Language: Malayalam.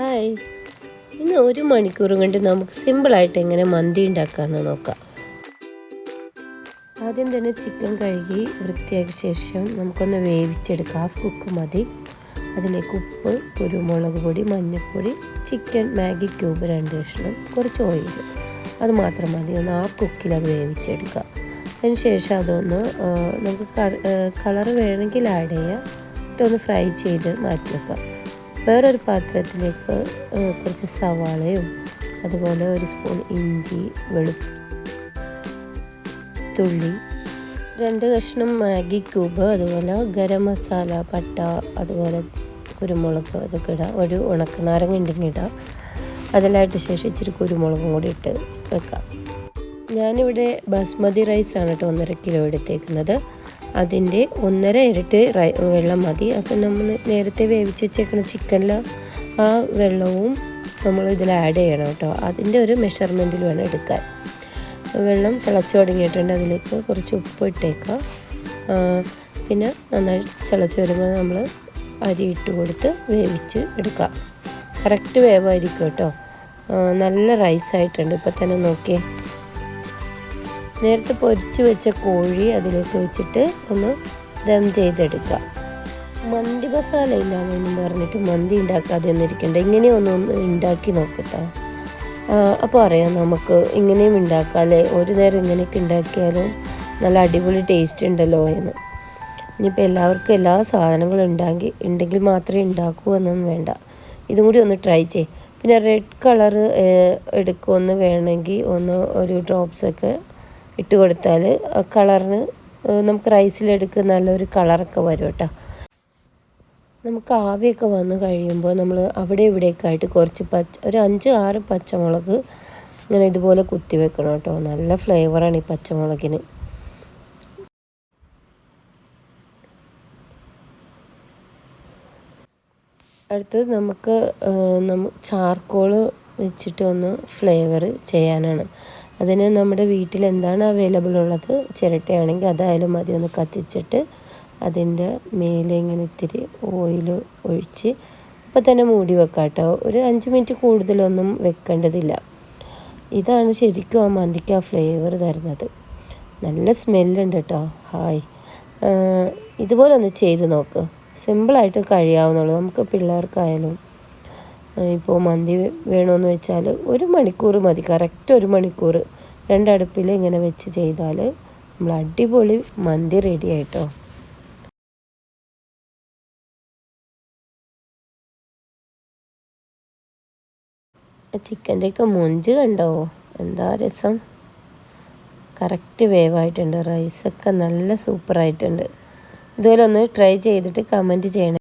ഹായ്. ഇന്ന് ഒരു മണിക്കൂർ കൊണ്ട് നമുക്ക് സിമ്പിളായിട്ട് എങ്ങനെ മന്തി ഉണ്ടാക്കാമെന്ന് നോക്കാം. ആദ്യം തന്നെ ചിക്കൻ കഴുകി വൃത്തിയാക്കിയ ശേഷം നമുക്കൊന്ന് വേവിച്ചെടുക്കാം. ഹാഫ് കുക്ക് മതി. അതിലേക്ക് ഉപ്പ് കുരുമുളക് പൊടി മഞ്ഞൾപ്പൊടി ചിക്കൻ മാഗി ക്യൂബ് രണ്ട് കഷ്ണം കുറച്ച് ഓയിൽ. അത് മാത്രം മതി. ഒന്ന് ഹാഫ് കുക്കിൽ അത് വേവിച്ചെടുക്കുക അതിന് ശേഷം അതൊന്ന് നമുക്ക് കളർ വേണമെങ്കിൽ ആഡ് ചെയ്യാം. എന്നിട്ടൊന്ന് ഫ്രൈ ചെയ്ത് മാറ്റി വെക്കാം വേറൊരു പാത്രത്തിലേക്ക് കുറച്ച് സവാളയും അതുപോലെ ഒരു സ്പൂൺ ഇഞ്ചി വെളുത്തുള്ളി രണ്ട് കഷ്ണം മാഗി ക്യൂബ് അതുപോലെ ഗരം മസാല പട്ട അതുപോലെ കുരുമുളക് അതൊക്കെ ഇടാം. ഒരു ഉണക്കനാരങ്ങ ഉണ്ടെങ്കിൽ ഇടാം. അതിലായിട്ട് ശേഷം ഇച്ചിരി കുരുമുളകും കൂടി ഇട്ട് വെക്കാം. ഞാനിവിടെ ബസ്മതി റൈസാണ് കേട്ടോ ഒന്നര കിലോ എടുത്തേക്കുന്നത്. അതിന്റെ ഒന്നര ഇരട്ടി റൈ വെള്ളം മതി. അപ്പം നമ്മൾ നേരത്തെ വേവിച്ച് വെച്ചേക്കുന്ന ചിക്കനിൽ ആ വെള്ളവും നമ്മൾ ഇതിൽ ആഡ് ചെയ്യണം കേട്ടോ. അതിന്റെ ഒരു മെഷർമെന്റിൽ വേണം എടുക്കാൻ. വെള്ളം തിളച്ചു തുടങ്ങിയിട്ടുണ്ട്. അതിലേക്ക് കുറച്ച് ഉപ്പ് ഇട്ടേക്കാം. പിന്നെ നന്നായി തിളച്ച് വരുമ്പോൾ നമ്മൾ അരി ഇട്ട് കൊടുത്ത് വേവിച്ച് എടുക്കാം. കറക്റ്റ് വേവായിരിക്കും കേട്ടോ. നല്ല റൈസായിട്ടുണ്ട് ഇപ്പം തന്നെ നോക്കിയേ. നേരത്തെ പൊരിച്ച് വെച്ച കോഴി അതിലേക്ക് വെച്ചിട്ട് ഒന്ന് ദം ചെയ്തെടുക്കുക മന്തി മസാല ഇല്ലാന്നൊന്നും പറഞ്ഞിട്ട് മന്തി ഉണ്ടാക്കാതെ ഒന്നിരിക്കണ്ട ഇങ്ങനെയൊന്നും ഒന്ന് ഉണ്ടാക്കി നോക്കട്ടെ. അപ്പോൾ അറിയാം നമുക്ക് ഇങ്ങനെയും ഉണ്ടാക്കാം അല്ലേ? ഒരു നേരം ഇങ്ങനെയൊക്കെ ഉണ്ടാക്കിയാലും നല്ല അടിപൊളി ടേസ്റ്റ് ഉണ്ടല്ലോ എന്ന്. ഇനിയിപ്പോൾ എല്ലാവർക്കും എല്ലാ സാധനങ്ങളും ഉണ്ടാക്കി ഉണ്ടെങ്കിൽ മാത്രമേ ഉണ്ടാക്കൂ എന്നൊന്നും വേണ്ട. ഇതും കൂടി ഒന്ന് ട്രൈ ചെയ് പിന്നെ റെഡ് കളർ എടുക്കുമെന്ന് വേണമെങ്കിൽ ഒന്ന് ഒരു ഡ്രോപ്സ് ഒക്കെ ഇട്ട് കൊടുത്താൽ കളറിന് നമുക്ക് റൈസിലെടുക്ക് നല്ലൊരു കളറൊക്കെ വരും കേട്ടോ. നമുക്ക് ആവിയൊക്കെ വന്നു കഴിയുമ്പോൾ നമ്മൾ അവിടെ ഇവിടെയൊക്കെ ആയിട്ട് കുറച്ച് പച്ച ഒരു അഞ്ച് ആറ് പച്ചമുളക് ഇങ്ങനെ ഇതുപോലെ കുത്തി വെക്കണം കേട്ടോ. നല്ല ഫ്ലേവറാണ് ഈ പച്ചമുളകിന്. അടുത്തത് നമുക്ക് നമ്മ ചാർക്കോൾ വെച്ചിട്ട് ഒന്ന് ഫ്ലേവർ ചെയ്യാനാണ്. അതിന് നമ്മുടെ വീട്ടിൽ എന്താണ് അവൈലബിൾ ഉള്ളത്? ചിരട്ടയാണെങ്കിൽ അതായാലും മതി. ഒന്ന് കത്തിച്ചിട്ട് അതിന്റെ മേലെ ഇങ്ങനെ ഇത്തിരി ഓയിൽ ഒഴിച്ച് അപ്പോൾ തന്നെ മൂടി വെക്കാം കേട്ടോ ഒരു അഞ്ച് മിനിറ്റ് കൂടുതലൊന്നും വെക്കേണ്ടതില്ല. ഇതാണ് ശരിക്കും ആ മന്തിക്ക് ആ ഫ്ലേവർ തരുന്നത്. നല്ല സ്മെല്ലുണ്ട് കേട്ടോ ഹായ്. ഇതുപോലെ ഒന്ന് ചെയ്ത് നോക്ക്. സിമ്പിളായിട്ട് കഴിയാവുന്നുള്ളൂ. നമുക്ക് പിള്ളേർക്കായാലും ഇപ്പോൾ മന്തി വേണമെന്ന് വെച്ചാൽ ഒരു മണിക്കൂർ മതി. കറക്റ്റ് ഒരു മണിക്കൂർ രണ്ടടുപ്പിൽ ഇങ്ങനെ വെച്ച് ചെയ്താൽ നമ്മൾ അടിപൊളി മന്തി റെഡി ആയിട്ടോ. ചിക്കന്റെയൊക്കെ മൊഞ്ച് കണ്ടോ? എന്താ രസം? കറക്റ്റ് വേവായിട്ടുണ്ട്. റൈസൊക്കെ നല്ല സൂപ്പറായിട്ടുണ്ട്. ഇതുപോലെ ഒന്ന് ട്രൈ ചെയ്തിട്ട് കമന്റ് ചെയ്യണം.